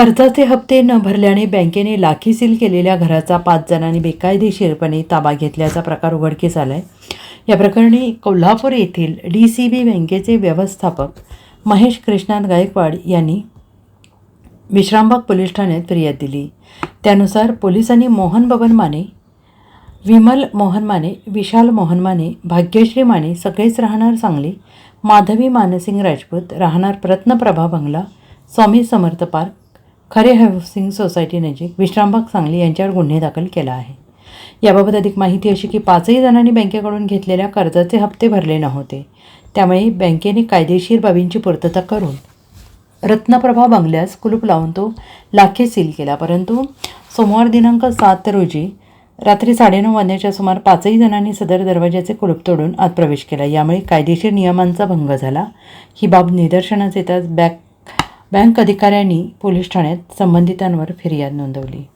कर्जाचे हप्ते न भरल्याने बँकेने लाखी सील केलेल्या घराचा पाच जणांनी बेकायदेशीरपणे ताबा घेतल्याचा प्रकार उघडकीस आलाय. या प्रकरणी कोल्हापूर येथील डी सी बी बँकेचे व्यवस्थापक महेश कृष्णात गायकवाड यांनी विश्रामबाग पोलीस ठाण्यात फिर्याद दिली. त्यानुसार पोलिसांनी मोहन बबन माने विमल मोहन माने विशाल मोहन माने भाग्यश्री माने सगळेच राहणार सांगली माधवी मानसिंग राजपूत राहणार प्रत्नप्रभा बंगला Swami Samarth park Khare housing society नजीक विश्रामबाग सांगली यांच्यावर गुन्हे दाखल केला आहे. याबाबत अधिक माहिती अशी की पाचही जणांनी बँकेकडून घेतलेल्या कर्जाचे हप्ते भरले नव्हते. त्यामुळे बँकेने कायदेशीर बाबींची पूर्तता करून रत्नप्रभा बंगल्यास कुलूप लावून तो लाखे सील केला. परंतु सोमवार दिनांक सात रोजी रात्री साडेनऊ वाजण्याच्या सुमार पाचही जणांनी सदर दरवाजाचे कुलूप तोडून आत प्रवेश केला. यामुळे कायदेशीर नियमांचा भंग झाला. ही बाब निदर्शनास येताच बँक बँक अधिकाऱ्यांनी पोलीस ठाण्यात संबंधितांवर फिर्याद नोंदवली.